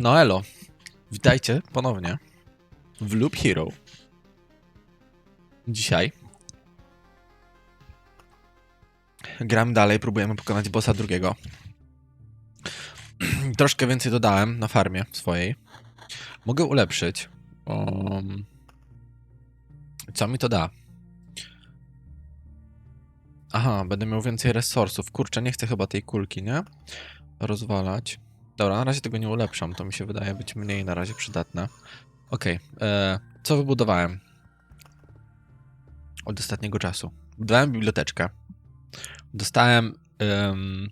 No elo, witajcie ponownie w Loop Hero. Dzisiaj gramy dalej, próbujemy pokonać bossa drugiego. Troszkę więcej dodałem na farmie swojej. Mogę ulepszyć. Um, co mi to da? Aha, będę miał więcej resursów. Kurczę, nie chcę chyba tej kulki, nie? Rozwalać. Dobra, na razie tego nie ulepszam, to mi się wydaje być mniej na razie przydatne. Okej, e, co wybudowałem? Od ostatniego czasu. Budowałem biblioteczkę. Dostałem... em,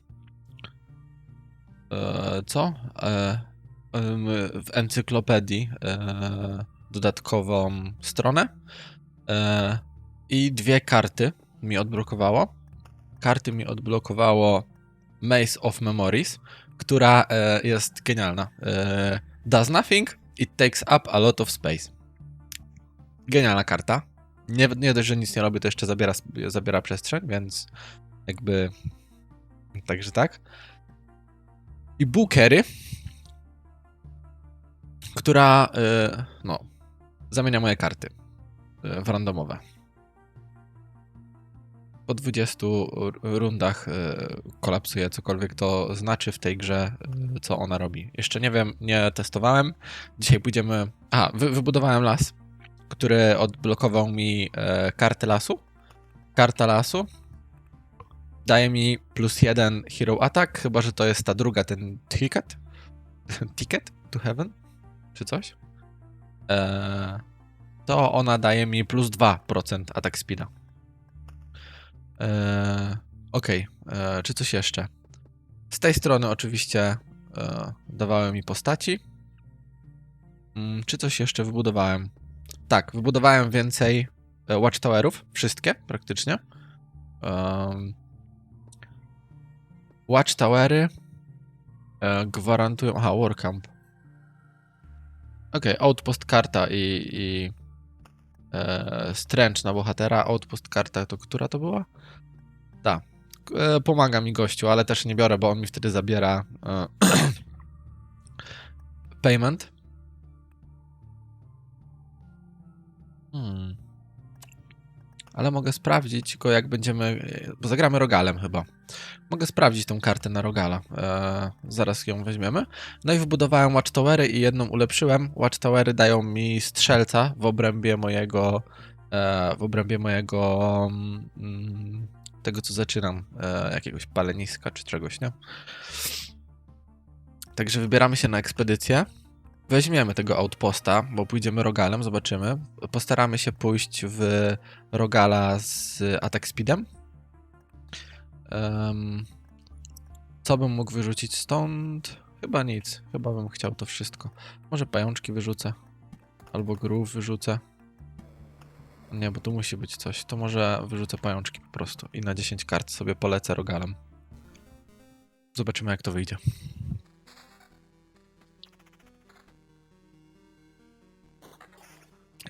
e, co? E, w encyklopedii dodatkową stronę i dwie karty mi odblokowało. Karty mi odblokowało Maze of Memories, która e, jest genialna. E, does nothing, it takes up a lot of space. Genialna karta. Nie, nie dość, że nic nie robi, to jeszcze zabiera, zabiera przestrzeń, więc jakby... Także tak. I Bookery, która e, no, zamienia moje karty e, w randomowe po 20 r- rundach e, kolapsuje cokolwiek to znaczy w tej grze, e, co ona robi. Jeszcze nie wiem, nie testowałem. Dzisiaj pójdziemy. A, wy, wybudowałem las, który odblokował mi e, kartę lasu. Karta lasu daje mi plus jeden hero attack, chyba że to jest ta druga, ten ticket. ticket to heaven? Czy coś? To ona daje mi plus 2% attack speeda. Eee, Okej, eee, czy coś jeszcze? Z tej strony oczywiście dawałem mi postaci. Mm, czy coś jeszcze wybudowałem? Tak, wybudowałem więcej e, watchtowerów, wszystkie praktycznie. Em, watchtowery e, gwarantują... Aha, warcamp. Okej, outpost karta i, i e, stręcz na bohatera. Outpost karta to która to była? Tak. E, pomaga mi gościu, ale też nie biorę, bo on mi wtedy zabiera e, payment. Hmm. Ale mogę sprawdzić go, jak będziemy. Bo zagramy rogalem chyba. Mogę sprawdzić tą kartę na rogala. E, zaraz ją weźmiemy. No i wybudowałem watchtowery i jedną ulepszyłem. Watchtowery dają mi strzelca w obrębie mojego. E, w obrębie mojego. Mm, tego, co zaczynam. E, jakiegoś paleniska czy czegoś, nie? Także wybieramy się na ekspedycję. Weźmiemy tego outposta, bo pójdziemy rogalem, zobaczymy. Postaramy się pójść w rogala z attack speedem. Em, co bym mógł wyrzucić stąd? Chyba nic. Chyba bym chciał to wszystko. Może pajączki wyrzucę. Albo grów wyrzucę. Nie, bo tu musi być coś. To może wyrzucę pajączki po prostu. I na 10 kart sobie polecę rogalem. Zobaczymy jak to wyjdzie.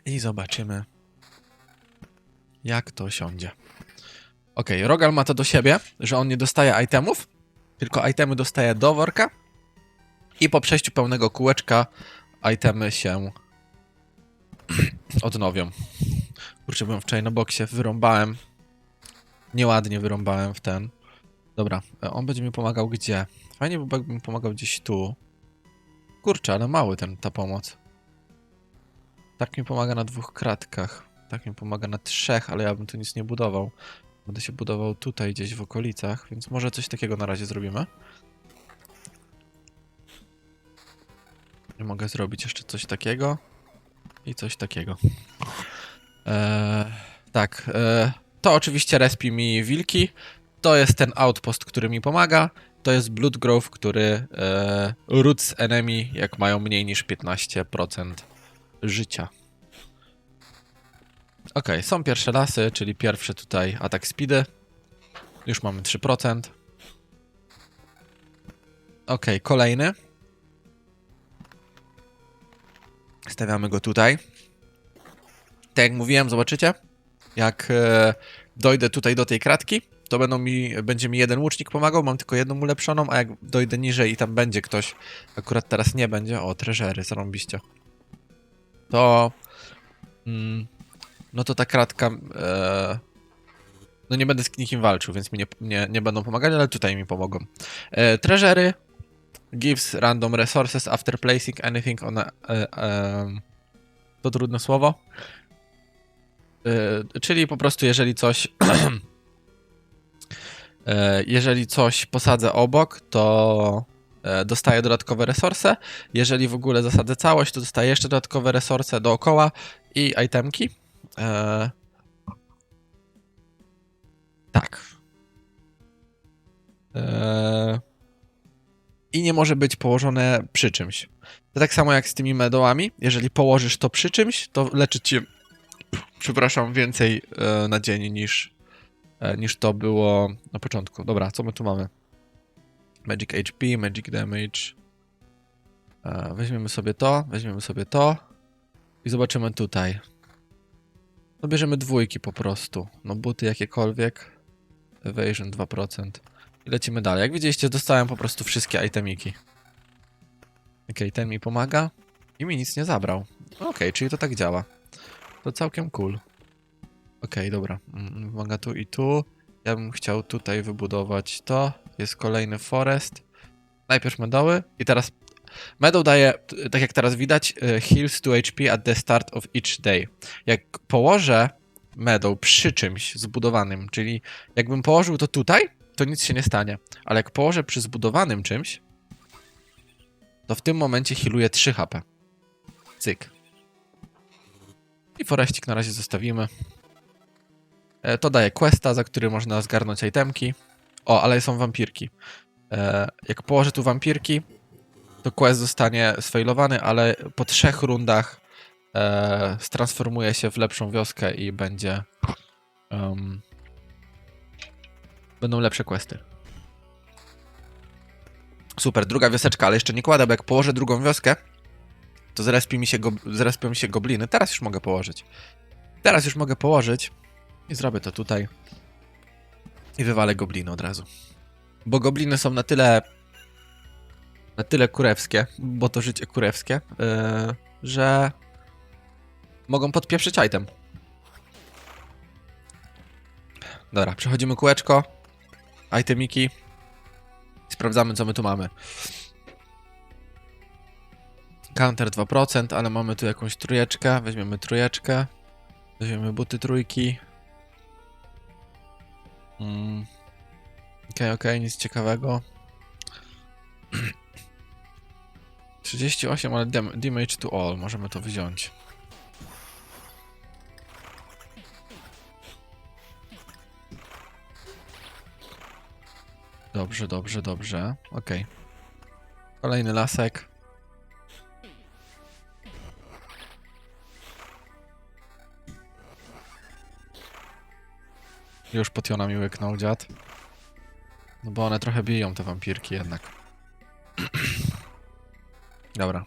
I zobaczymy, jak to siądzie. Ok, Rogal ma to do siebie, że on nie dostaje itemów, tylko itemy dostaje do worka i po przejściu pełnego kółeczka itemy się odnowią. Kurczę, byłem wczoraj na boksie, wyrąbałem. Nieładnie wyrąbałem w ten. Dobra, e, on będzie mi pomagał gdzie? Fajnie by mi pomagał gdzieś tu. Kurczę, ale mały ten, ta pomoc. Tak mi pomaga na dwóch kratkach. Tak mi pomaga na trzech, ale ja bym tu nic nie budował. Będę się budował tutaj gdzieś w okolicach, więc może coś takiego na razie zrobimy. Mogę zrobić jeszcze coś takiego i coś takiego. Eee, tak, eee, to oczywiście respi mi wilki. To jest ten outpost, który mi pomaga. To jest Blood Grove, który eee, roots enemy, jak mają mniej niż 15% życia. Ok, są pierwsze lasy, czyli pierwsze tutaj atak speedy. Już mamy 3%. Ok, kolejny. Stawiamy go tutaj. Tak jak mówiłem, zobaczycie, jak e, dojdę tutaj do tej kratki, to będą mi, będzie mi jeden łucznik pomagał, mam tylko jedną ulepszoną, a jak dojdę niżej i tam będzie ktoś, akurat teraz nie będzie, o, treżery, zarąbiście, to, mm, no to ta kratka, e, no nie będę z nikim walczył, więc mi nie, nie, nie będą pomagali, ale tutaj mi pomogą. E, treżery gives random resources after placing anything on a, e, em, to trudne słowo. E, czyli po prostu jeżeli coś e, jeżeli coś posadzę obok, to e, dostaję dodatkowe resurse. Jeżeli w ogóle zasadzę całość, to dostaję jeszcze dodatkowe resurse dookoła i itemki. E, tak. E, I nie może być położone przy czymś. To tak samo jak z tymi medołami. Jeżeli położysz to przy czymś, to leczy cię, przepraszam, więcej e, na dzień niż, niż to było na początku. Dobra, co my tu mamy? Magic HP, Magic Damage. Weźmiemy sobie to, weźmiemy sobie to i zobaczymy tutaj. No bierzemy dwójki po prostu. No buty jakiekolwiek. Evasion 2%. I lecimy dalej. Jak widzieliście, dostałem po prostu wszystkie itemiki. Okej, ten mi pomaga i mi nic nie zabrał. Okej, czyli to tak działa. To całkiem cool. Okej, dobra. Mm, Pomaga tu i tu. Ja bym chciał tutaj wybudować to. Jest kolejny forest. Najpierw medoły i teraz Meadow daje, tak jak teraz widać, y, heals 2 HP at the start of each day. Jak położę Meadow przy czymś zbudowanym, czyli jakbym położył to tutaj, to nic się nie stanie. Ale jak położę przy zbudowanym czymś, to w tym momencie healuje 3 HP. Cyk. I foreścik na razie zostawimy. E, To daje questa, za który można zgarnąć itemki. O, ale są wampirki. E, Jak położę tu wampirki, to quest zostanie sfailowany, ale po trzech rundach e, stransformuje się w lepszą wioskę i będzie. em, będą lepsze questy. Super, druga wioseczka, ale jeszcze nie kładę, bo jak położę drugą wioskę, to zrespi mi się go, zrespią mi się gobliny. Teraz już mogę położyć. Teraz już mogę położyć i zrobię to tutaj. I wywalę gobliny od razu. Bo gobliny są na tyle na tyle kurewskie, bo to życie kurewskie, yy, że mogą podpieprzyć item. Dobra, przechodzimy kółeczko. Itemiki. Sprawdzamy, co my tu mamy. Counter 2%, ale mamy tu jakąś trójeczkę. Weźmiemy trójeczkę. Weźmiemy buty trójki. Mm. Okej, okej, nic ciekawego. 38, ale dam- damage to all. Możemy to wziąć. Dobrze, dobrze, dobrze. Okej. Kolejny lasek. Już potiona mi łyknął dziad. No bo one trochę biją te wampirki jednak. Dobra.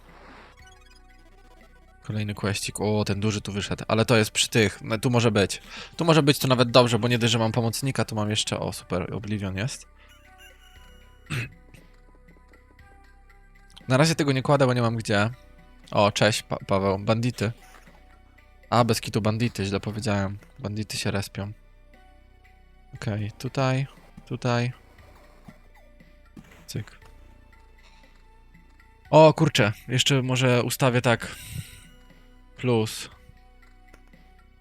Kolejny questik. O, ten duży tu wyszedł. Ale to jest przy tych. No, tu może być. Tu może być to nawet dobrze, bo nie dość, że mam pomocnika, tu mam jeszcze... O, super, Oblivion jest. Na razie tego nie kładę, bo nie mam gdzie. O, cześć, pa Paweł. Bandity. A, bez kitu bandity, źle powiedziałem. Bandity się respią. Okej, tutaj, tutaj. O, kurczę, jeszcze może ustawię tak. Plus.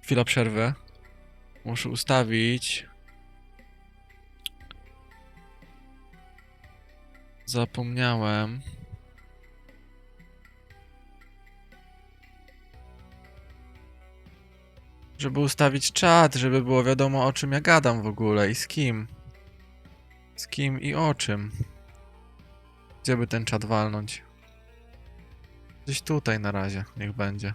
Chwila przerwy. Muszę ustawić. Zapomniałem. Żeby ustawić czat, żeby było wiadomo o czym ja gadam w ogóle i z kim. Z kim i o czym. Gdzie by ten czat walnąć? Gdzieś tutaj na razie, niech będzie.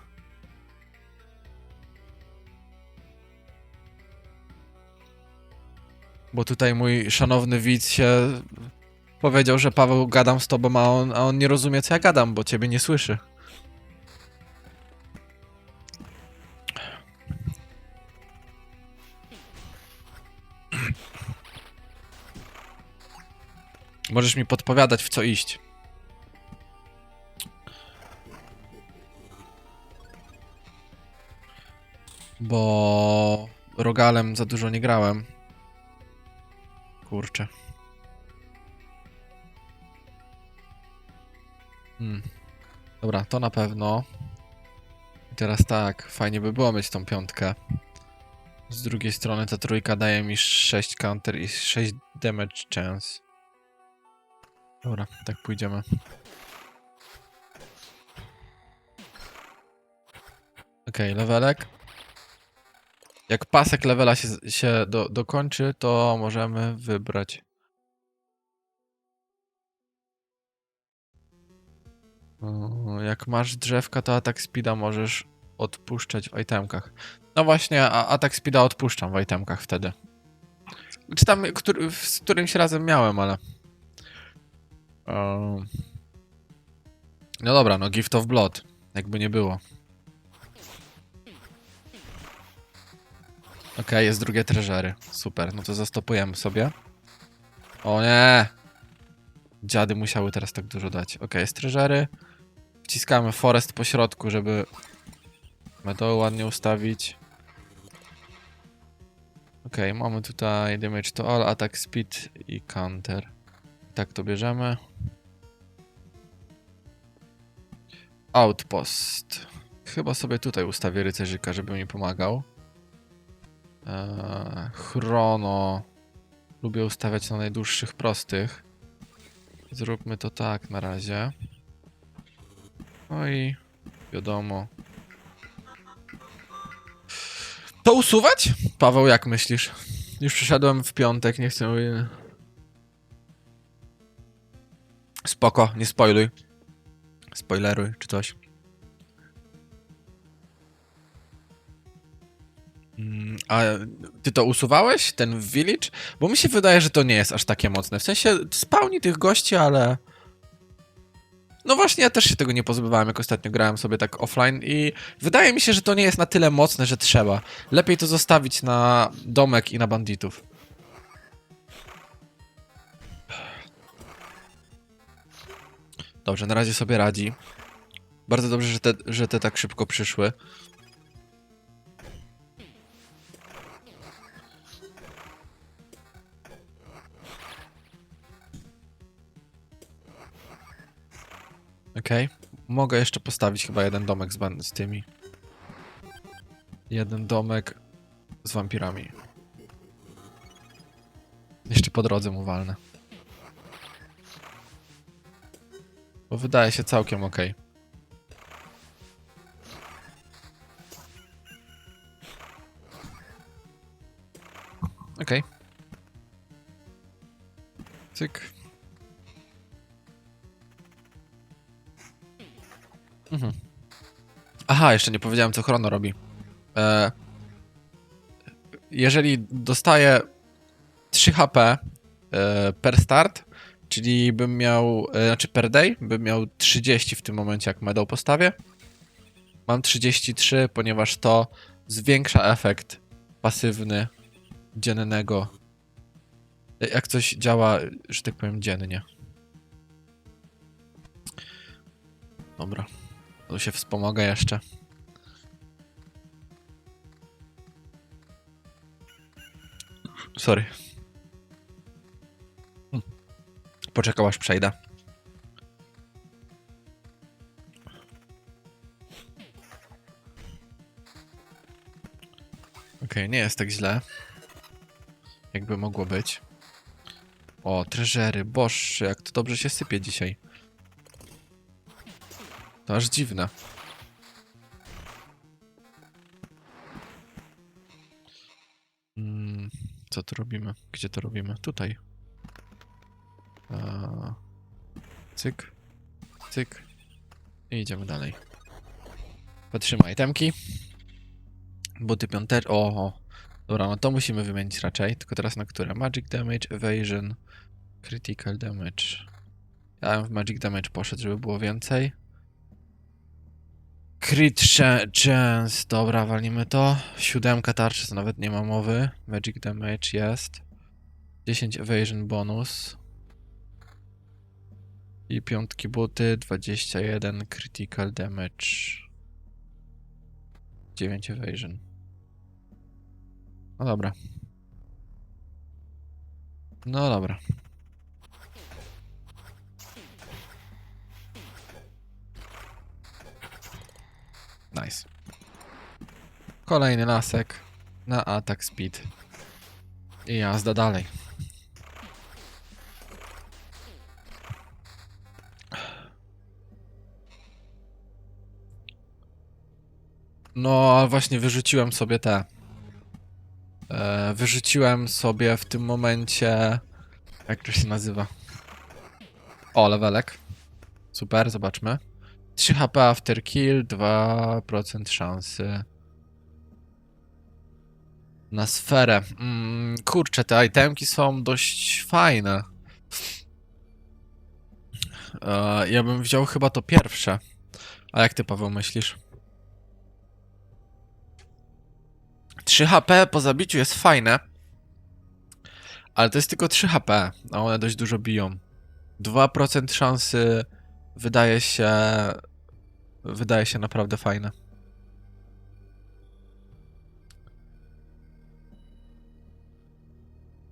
Bo tutaj mój szanowny widz się powiedział, że Paweł gadam z tobą, a on, a on nie rozumie co ja gadam, bo ciebie nie słyszy. Możesz mi podpowiadać, w co iść. Bo rogalem za dużo nie grałem. Kurczę. Hmm. Dobra, to na pewno. I teraz tak, fajnie by było mieć tą piątkę. Z drugiej strony ta trójka daje mi 6 counter i 6 damage chance. Dobra, tak pójdziemy. Okej, levelek. Jak pasek levela się, się do, dokończy, to możemy wybrać. Jak masz drzewka, to atak speeda możesz odpuszczać w itemkach. No właśnie, a atak speeda odpuszczam w itemkach wtedy. Czy tam, który, z którymś razem miałem, ale... No dobra, no Gift of Blood. Jakby nie było. Okej, jest drugie treasury. Super, no to zastopujemy sobie. O nie! Dziady musiały teraz tak dużo dać. Okej, jest treasury. Wciskamy forest po środku, żeby metodę ładnie ustawić. Okej, mamy tutaj damage to all, attack speed i counter. Tak to bierzemy. Outpost. Chyba sobie tutaj ustawię rycerzyka, żeby mi pomagał. Eee, chrono. Lubię ustawiać na najdłuższych prostych. Zróbmy to tak na razie. No i wiadomo. To usuwać? Paweł, jak myślisz? Już przyszedłem w piątek, nie chcę. Spoko, nie spoiluj. Spoileruj czy coś. A ty to usuwałeś, ten village? Bo mi się wydaje, że to nie jest aż takie mocne. W sensie spełni tych gości, ale. No właśnie, ja też się tego nie pozbywałem, jak ostatnio grałem sobie tak offline i wydaje mi się, że to nie jest na tyle mocne, że trzeba. Lepiej to zostawić na domek i na banditów. Dobrze, na razie sobie radzi. Bardzo dobrze, że te, że te tak szybko przyszły. Okej. Mogę jeszcze postawić chyba jeden domek z, z tymi. Jeden domek z wampirami. Jeszcze po drodze mu walnę. Bo wydaje się całkiem okej. Okej. Cyk. Mhm. Aha, jeszcze nie powiedziałem, co Chrono robi. E, jeżeli dostaje 3 HP e, per start, czyli bym miał, e, znaczy per day, bym miał 30 w tym momencie, jak medal postawię. Mam 33, ponieważ to zwiększa efekt pasywny dziennego. E, Jak coś działa, że tak powiem, dziennie. Dobra. To się wspomogę jeszcze. Sorry. Poczekał aż przejdę. Okej, nie jest tak źle. Jakby mogło być. O, treżery, boż, jak to dobrze się sypie dzisiaj. To aż dziwne. Mm, co tu robimy? Gdzie to robimy? Tutaj. A, cyk. Cyk. I idziemy dalej. Patrzymy itemki. Buty piąter... O, o. Dobra, no to musimy wymienić raczej. Tylko teraz na które? Magic damage, evasion, critical damage. Ja bym w magic damage poszedł, żeby było więcej. Crit cha- chance, dobra, walimy to. Siódemka tarczy, to nawet nie ma mowy. Magic damage jest. 10 evasion bonus. I piątki buty, 21 critical damage. 9 evasion. No dobra. No dobra. Nice. Kolejny lasek na atak speed. I jazda dalej. No, właśnie wyrzuciłem sobie te. E, wyrzuciłem sobie w tym momencie. Jak to się nazywa? O, levelek. Super, zobaczmy. 3 HP after kill, 2% szansy. Na sferę. Mm, kurczę, te itemki są dość fajne. E, ja bym wziął chyba to pierwsze. A jak ty, Paweł, myślisz? 3 HP po zabiciu jest fajne. Ale to jest tylko 3 HP, a one dość dużo biją. 2% szansy wydaje się. Wydaje się naprawdę fajne.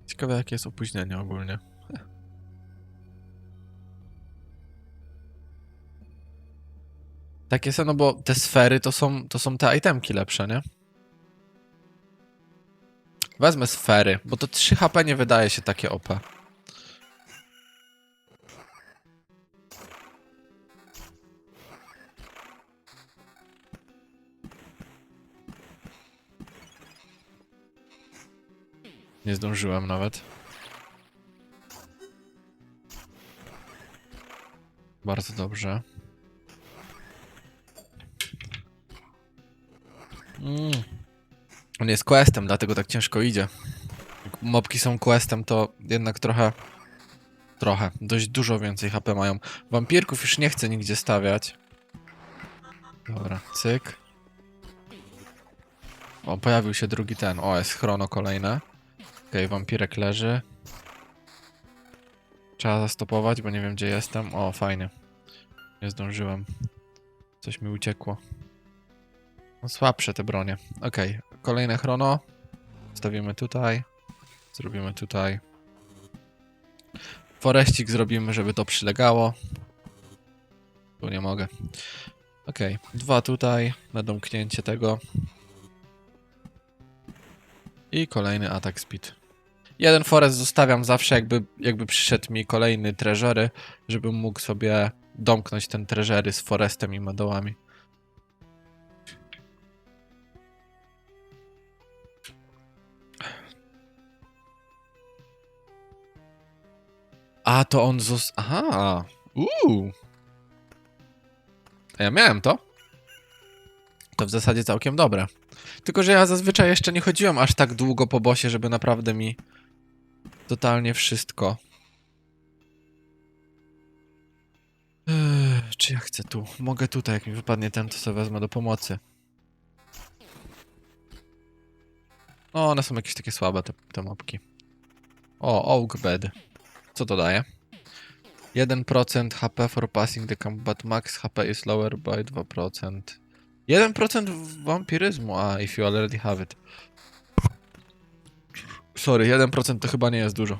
Ciekawe, jakie jest opóźnienie ogólnie. Takie są, no bo te sfery to są, to są te itemki lepsze, nie? Wezmę sfery, bo to 3 HP nie wydaje się takie OP. Nie zdążyłem nawet. Bardzo dobrze. Mm. On jest questem, dlatego tak ciężko idzie. Jak mobki są questem, to jednak trochę... Trochę. Dość dużo więcej HP mają. Wampirków już nie chcę nigdzie stawiać. Dobra, cyk. O, pojawił się drugi ten. O, jest chrono kolejne. Okej, wampirek leży. Trzeba zastopować, bo nie wiem gdzie jestem. O, fajnie. Nie zdążyłem. Coś mi uciekło. No, słabsze te bronie. Okej, kolejne chrono. Stawimy tutaj. Zrobimy tutaj. Foreścik zrobimy, żeby to przylegało. Tu nie mogę. Okej, dwa tutaj na domknięcie tego. I kolejny atak speed. Jeden forest zostawiam zawsze, jakby, jakby przyszedł mi kolejny treasury, żebym mógł sobie domknąć ten treasury z forestem i modołami. A, to on zos... Aha! Uuu! Ja miałem to? To w zasadzie całkiem dobre. Tylko, że ja zazwyczaj jeszcze nie chodziłem aż tak długo po bosie, żeby naprawdę mi totalnie wszystko. Ech, czy ja chcę tu? Mogę tutaj, jak mi wypadnie ten, to sobie wezmę do pomocy. O, one są jakieś takie słabe, te, te mopki. O, Oak Bed. Co to daje? 1% HP for passing the combat max HP is lower by 2%. 1% wampiryzmu, a if you already have it. Sorry, 1% to chyba nie jest dużo.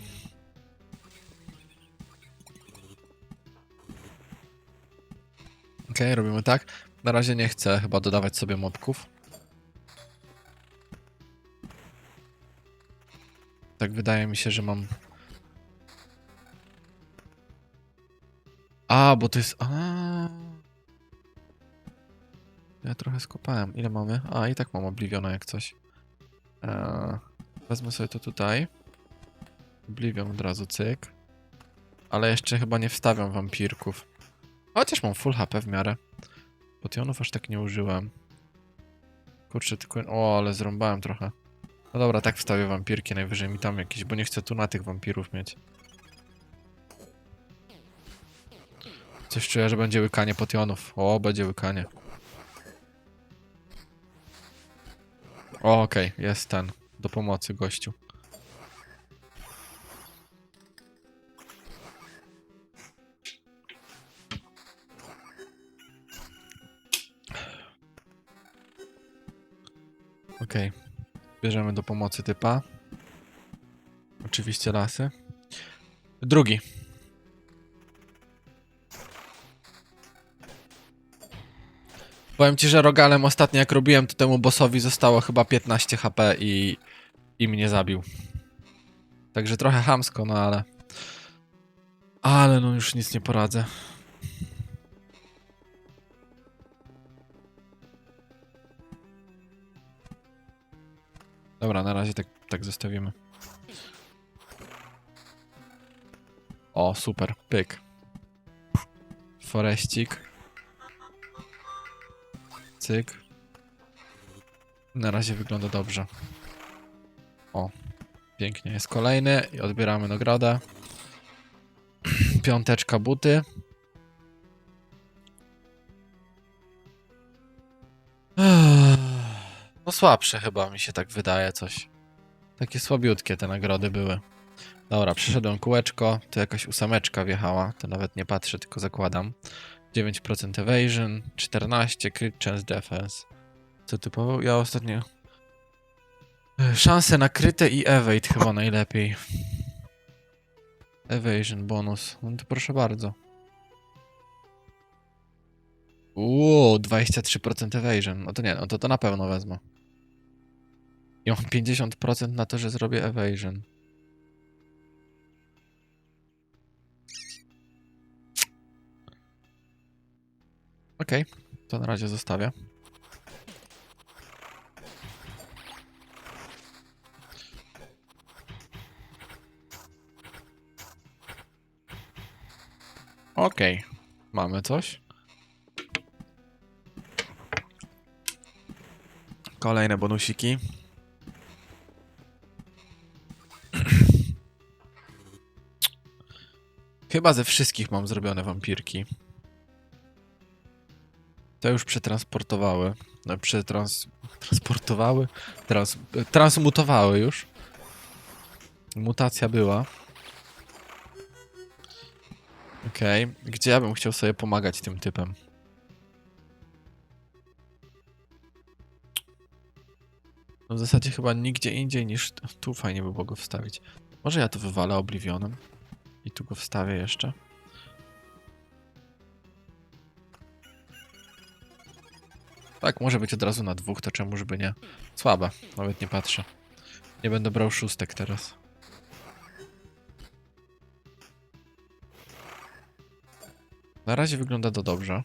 Okej, robimy tak. Na razie nie chcę chyba dodawać sobie mobków. Tak wydaje mi się, że mam A, bo to jest. A. Ja trochę skopałem. Ile mamy? A, i tak mam Obliviona jak coś. Eee, wezmę sobie to tutaj. Oblivion od razu, cyk. Ale jeszcze chyba nie wstawiam wampirków. Chociaż mam full HP w miarę. Potionów aż tak nie użyłem. Kurczę, tylko... O, ale zrąbałem trochę. No dobra, tak wstawię wampirki, najwyżej mi tam jakieś, bo nie chcę tu na tych wampirów mieć. Coś czuję, że będzie łykanie potionów. O, będzie łykanie. O, okej, jest ten do pomocy, gościu. Okej. Okay. Bierzemy do pomocy typa. Oczywiście lasy. Drugi. Powiem ci, że rogalem ostatnio jak robiłem, to temu bossowi zostało chyba 15 HP i, i mnie zabił. Także trochę hamsko, no ale... Ale no już nic nie poradzę. Dobra, na razie tak, tak zostawimy. O, super, pyk. Foreścik. Cyk. Na razie wygląda dobrze. O, pięknie. Jest kolejny i odbieramy nagrodę. Piąteczka buty. No słabsze chyba mi się tak wydaje coś. Takie słabiutkie te nagrody były. Dobra, przeszedłem kółeczko, tu jakaś ósemeczka wjechała, to nawet nie patrzę, tylko zakładam. 9% evasion, 14 crit chance defense. Co typowo? Ja ostatnio... E, Szanse na kryte i evade chyba najlepiej. Evasion bonus, no to proszę bardzo. Uuu, 23% evasion. No to nie, no to to na pewno wezmę. I mam 50% na to, że zrobię evasion. Okej, to na razie zostawię. Okej, mamy coś. Kolejne bonusiki. Chyba ze wszystkich mam zrobione wampirki. Te już przetransportowały. No, przetrans... Transportowały? Trans... Transmutowały już. Mutacja była. Okej. Gdzie ja bym chciał sobie pomagać tym typem? No w zasadzie chyba nigdzie indziej niż tu fajnie by było go wstawić. Może ja to wywalę Oblivionem i tu go wstawię jeszcze. Tak, może być od razu na dwóch, to czemu żeby nie? Słabe, nawet nie patrzę. Nie będę brał szóstek teraz. Na razie wygląda to dobrze.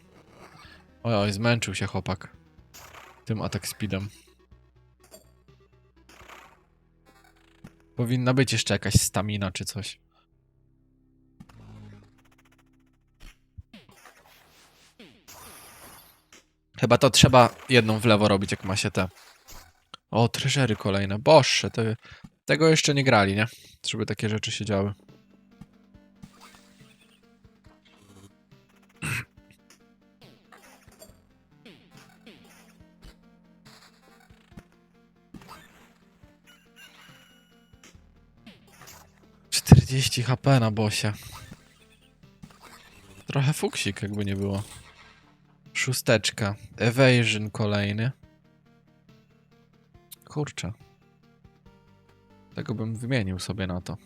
Oj, oj, zmęczył się chłopak. Tym atak speedem. Powinna być jeszcze jakaś stamina czy coś. Chyba to trzeba jedną w lewo robić, jak ma się te. O, treżery kolejne. Boże, tego jeszcze nie grali, nie? Żeby takie rzeczy się działy. Czterdzieści HP na bosie. Trochę fuksik, jakby nie było. Szósteczka. Evasion kolejny. Kurczę. Tego bym wymienił sobie na to.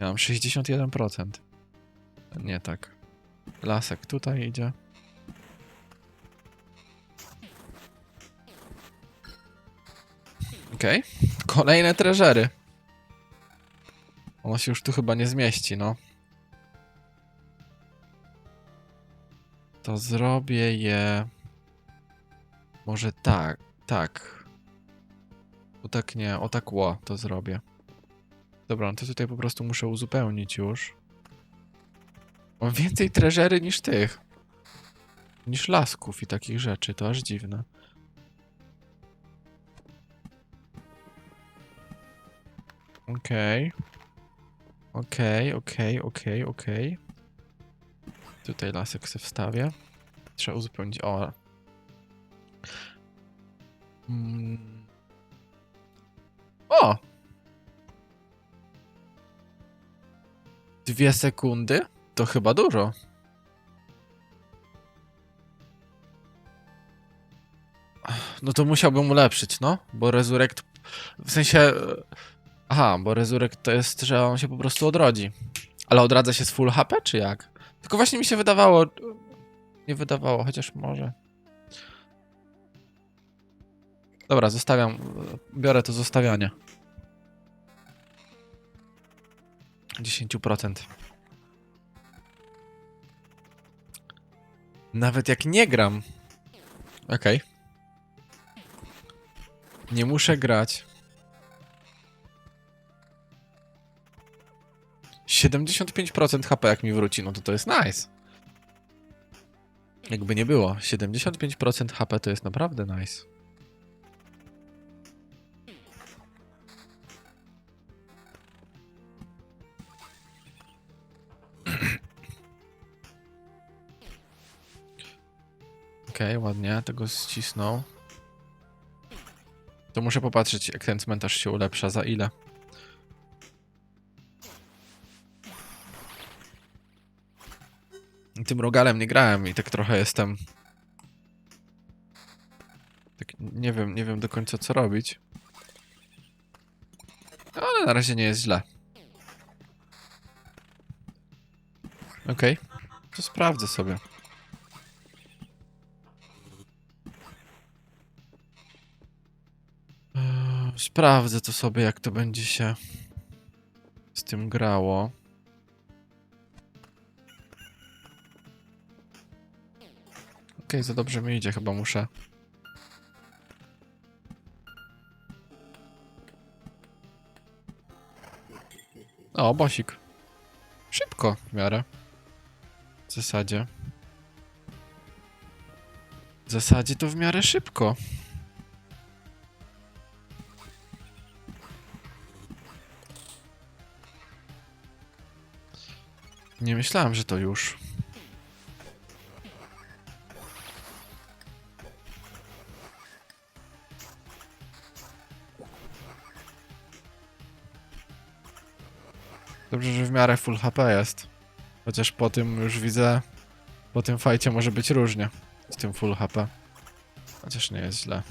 Ja mam 61%. Nie tak. Lasek tutaj idzie. Okej. Kolejne treżery. Ono się już tu chyba nie zmieści, no. To zrobię je. Może tak, tak. O tak nie, o tak ło, to zrobię. Dobra, no to tutaj po prostu muszę uzupełnić już. Mam więcej treżery niż tych. Niż lasków i takich rzeczy, to aż dziwne. Okej. Okej, okej, okej, okej. Tutaj lasek sobie wstawię. Trzeba uzupełnić. O. Mm. O! Dwie sekundy? To chyba dużo. No to musiałbym ulepszyć, no, bo Resurrect, w sensie, e, aha, bo Resurrect to jest, że on się po prostu odrodzi. Ale odradza się z full HP, czy jak? Tylko właśnie mi się wydawało, nie wydawało, chociaż może. Dobra, zostawiam, biorę to zostawianie. 10%. Nawet jak nie gram. Okej. Nie muszę grać. 75% HP jak mi wróci, no to to jest nice. Jakby nie było, 75% HP to jest naprawdę nice. Okej, ładnie, tego ścisnął. To muszę popatrzeć, jak ten cmentarz się ulepsza, za ile. Tym rogalem nie grałem i tak trochę jestem... Tak nie wiem, nie wiem do końca co robić. Ale na razie nie jest źle. Okej, to sprawdzę sobie. Eee, Sprawdzę to sobie, jak to będzie się z tym grało. Okej, za dobrze mi idzie, chyba muszę. O, bosik. Szybko w miarę. W zasadzie. W zasadzie to w miarę szybko. Nie myślałem, że to już. Dobrze, że w miarę full HP jest. Chociaż po tym już widzę, po tym fajcie może być różnie z tym full HP. Chociaż nie jest źle.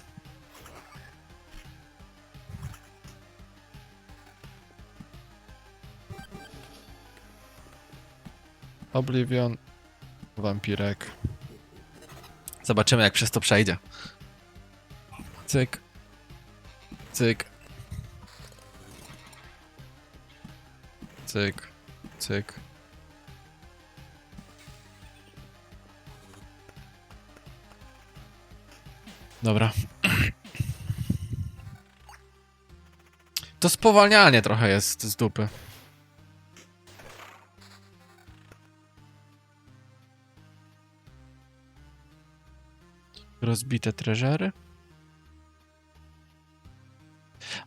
Oblivion, wampirek. Zobaczymy jak przez to przejdzie. Cyk. Cyk. Cyk. Cyk. Dobra. To spowalnianie trochę jest z dupy. Rozbite treżery.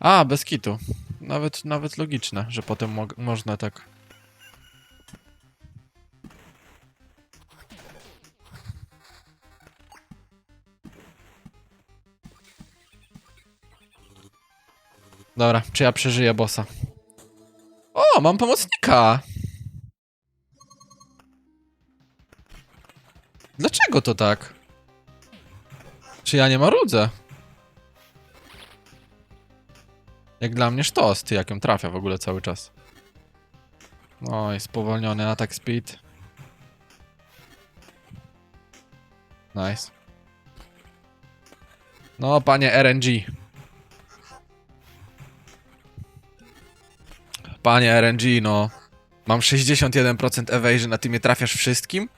A, bez kitu. Nawet, nawet logiczne, że potem mo można tak. Dobra, czy ja przeżyję bossa? O, mam pomocnika! Dlaczego to tak? Czy ja nie marudzę? Jak dla mnie sztos, ty jak ją trafia w ogóle cały czas. I spowolniony atak speed. Nice. No, panie RNG. Panie RNG, no. Mam 61% evasion, a ty mnie trafiasz wszystkim?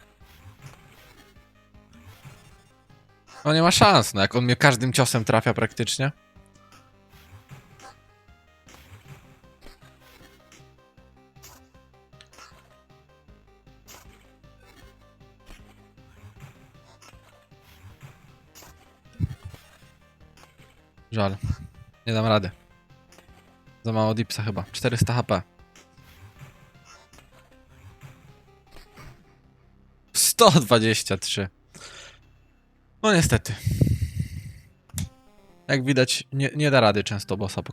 No nie ma szans, no jak on mnie każdym ciosem trafia praktycznie. Żal. Nie dam rady. Za mało dipsa chyba. 400 HP. 123. No niestety. Jak widać, nie, nie da rady często bossa